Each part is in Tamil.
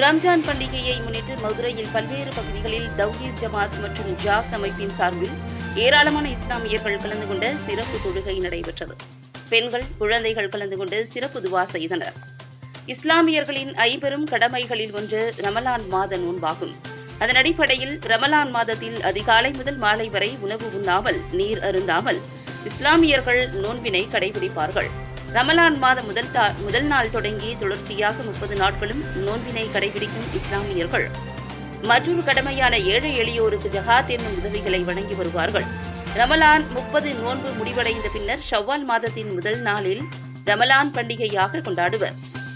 ரம்ஜான் பண்டிகையை முன்னிட்டு மதுரையில் பல்வேறு பகுதிகளில் தௌஹீத் ஜமாத் மற்றும் ஜாக் அமைப்பின் சார்பில் ஏராளமான இஸ்லாமியர்கள் கலந்து கொண்ட சிறப்பு தொழுகை நடைபெற்றது. பெண்கள் குழந்தைகள் கலந்து கொண்டு சிறப்பு துவா செய்தனர். இஸ்லாமியர்களின் ஐம்பெரும் கடமைகளில் ஒன்று ரமலான் மாத நோன்பாகும். அதன் அடிப்படையில் ரமலான் மாதத்தில் அதிகாலை முதல் மாலை வரை உணவு உண்ணாமல் நீர் அருந்தாமல் இஸ்லாமியர்கள் நோன்பினை கடைபிடிப்பார்கள். ரமலான் மாத முதல் முதல் நாள் தொடங்கி தொடர்ச்சியாக முப்பது நாட்களும் நோன்பினை கடைபிடிக்கும் இஸ்லாமியர்கள். மற்றொரு கடமையான ஏழை எளியோருக்கு ஜகாத் என்னும் உதவிகளை வழங்கி வருவார்கள். ரமலான் முப்பது நோன்பு முடிவடைந்த பின்னர் ஷவ்வால் மாதத்தின் முதல் நாளில் ரமலான் பண்டிகையாக கொண்டாடுவர்.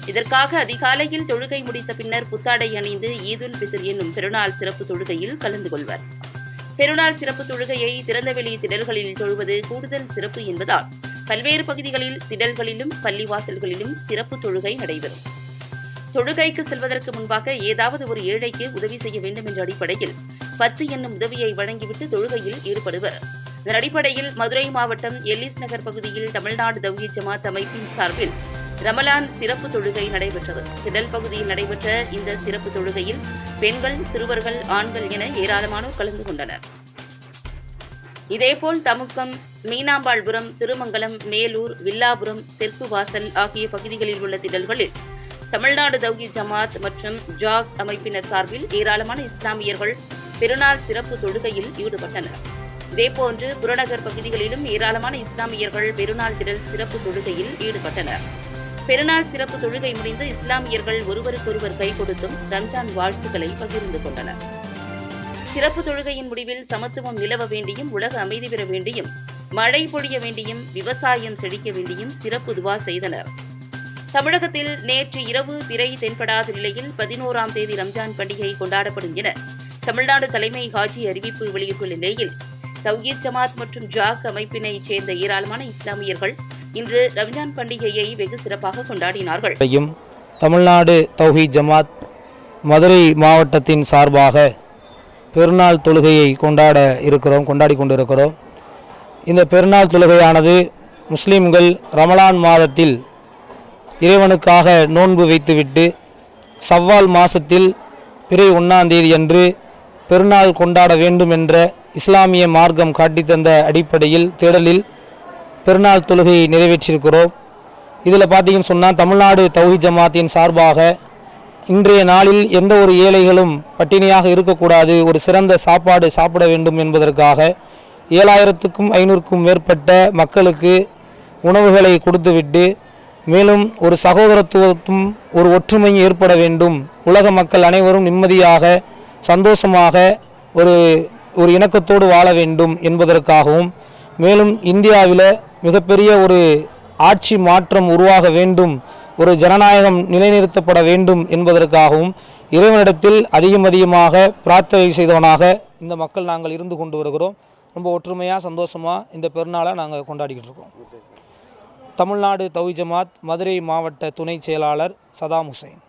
இதற்காக அதிகாலையில் தொழுகை முடித்த பின்னர் புத்தாடை அணிந்து ஈதுல் பித்ர் என்னும் பெருநாள் சிறப்பு தொழுகையில் கலந்து கொள்வர். பெருநாள் சிறப்பு தொழுகையை திறந்தவெளி திடல்களில் தொழுவது கூடுதல் சிறப்பு என்பதால் பல்வேறு பகுதிகளில் திடல்களிலும் பள்ளிவாசல்களிலும் சிறப்பு தொழுகை நடைபெறும். தொழுகைக்கு செல்வதற்கு முன்பாக ஏதாவது ஒரு ஏழைக்கு உதவி செய்ய வேண்டும் என்ற அடிப்படையில் பத்து என்னும் உதவியை வழங்கிவிட்டு தொழுகையில் ஈடுபடுவர். இதன் அடிப்படையில் மதுரை மாவட்டம் எல்லிஸ் நகர் பகுதியில் தமிழ்நாடு தௌஹீத் ஜமாத் அமைப்பின் சார்பில் ரமலான் சிறப்பு தொழுகை நடைபெற்றது. திடல் பகுதியில் நடைபெற்ற இந்த சிறப்பு தொழுகையில் பெண்கள் சிறுவர்கள் ஆண்கள் என ஏராளமானோர் கலந்து கொண்டனர். இதேபோல் தமுக்கம் மீனாம்பாள்புரம் திருமங்கலம் மேலூர் வில்லாபுரம் தெற்கு வாசல் ஆகிய பகுதிகளில் உள்ள திடல்களில் தமிழ்நாடு தௌகி ஜமாத் மற்றும் ஜாக் அமைப்பினர் சார்பில் ஏராளமான இஸ்லாமியர்கள் பெருநாள் சிறப்பு தொழுகையில் ஈடுபட்டனர். இதேபோன்று புறநகர் பகுதிகளிலும் ஏராளமான இஸ்லாமியர்கள் பெருநாள் திடல் சிறப்பு தொழுகையில் ஈடுபட்டனர். பெருநாள் சிறப்பு தொழுகை முடிந்து இஸ்லாமியர்கள் ஒருவருக்கொருவர் கை கொடுத்தும் ரம்ஜான் வாழ்த்துக்களை பகிர்ந்து கொண்டனர். சிறப்பு தொழுகையின் முடிவில் சமத்துவம் நிலவ வேண்டியும் உலக அமைதி பெற வேண்டியும் மழை பொழிய வேண்டியும் விவசாயம் செழிக்க வேண்டியும் சிறப்பு துவா செய்தனர். தமிழகத்தில் நேற்று இரவு பிறை தென்படாத நிலையில் பதினோராம் தேதி ரம்ஜான் பண்டிகை கொண்டாடப்படும் என தமிழ்நாடு தலைமை ஹாஜி அறிவிப்பு வெளியிட்டுள்ள நிலையில் தௌஹீத் ஜமாத் மற்றும் ஜாக் அமைப்பினைச் சேர்ந்த ஏராளமான இஸ்லாமியர்கள் இன்று ரம்ஜான் பண்டிகையை வெகு சிறப்பாக கொண்டாடினார்கள். தமிழ்நாடு தௌஹீத் ஜமாத் மதுரை மாவட்டத்தின் சார்பாக பெருநாள் தொழுகையை கொண்டாட இருக்கிறோம் கொண்டாடி கொண்டிருக்கிறோம். இந்த பெருநாள் தொழுகையானது முஸ்லீம்கள் ரமலான் மாதத்தில் இறைவனுக்காக நோன்பு வைத்துவிட்டு சவ்வால் மாசத்தில் பிறை ஒன்றாந்தேதி அன்று பெருநாள் கொண்டாட வேண்டும் என்ற இஸ்லாமிய மார்க்கம் காட்டித்தந்த அடிப்படையில் தேடலில் பெருநாள் தொழுகையை நிறைவேற்றியிருக்கிறோம் இதில் பார்த்தீங்கன்னு சொன்னால் தமிழ்நாடு தௌஹி ஜமாத்தின் சார்பாக இன்றைய நாளில் எந்த ஒரு ஏழைகளும் பட்டினியாக இருக்கக்கூடாது. ஒரு சிறந்த சாப்பாடு சாப்பிட வேண்டும் என்பதற்காக ஏழாயிரத்துக்கும் ஐநூறுக்கும் மேற்பட்ட மக்களுக்கு உணவுகளை கொடுத்துவிட்டு மேலும் ஒரு சகோதரத்துவத்தும் ஒரு ஒற்றுமையும் ஏற்பட வேண்டும். உலக மக்கள் அனைவரும் நிம்மதியாக சந்தோஷமாக ஒரு ஒரு இணக்கத்தோடு வாழ வேண்டும் என்பதற்காகவும் மேலும் இந்தியாவில் மிகப்பெரிய ஒரு ஆட்சி மாற்றம் உருவாக வேண்டும் ஒரு ஜனநாயகம் நிலைநிறுத்தப்பட வேண்டும் என்பதற்காகவும் இறைவனிடத்தில் அதிகம் அதிகமாக பிரார்த்தனை செய்தவனாக இந்த மக்கள் நாங்கள் இருந்து கொண்டு வருகிறோம். ரொம்ப ஒற்றுமையாக சந்தோஷமாக இந்த பெருநாளை நாங்கள் கொண்டாடிக்கிட்டு இருக்கோம். தமிழ்நாடு தௌஜமாத் ஜமாத் மதுரை மாவட்ட துணை செயலாளர் சதாம் ஹுசைன்.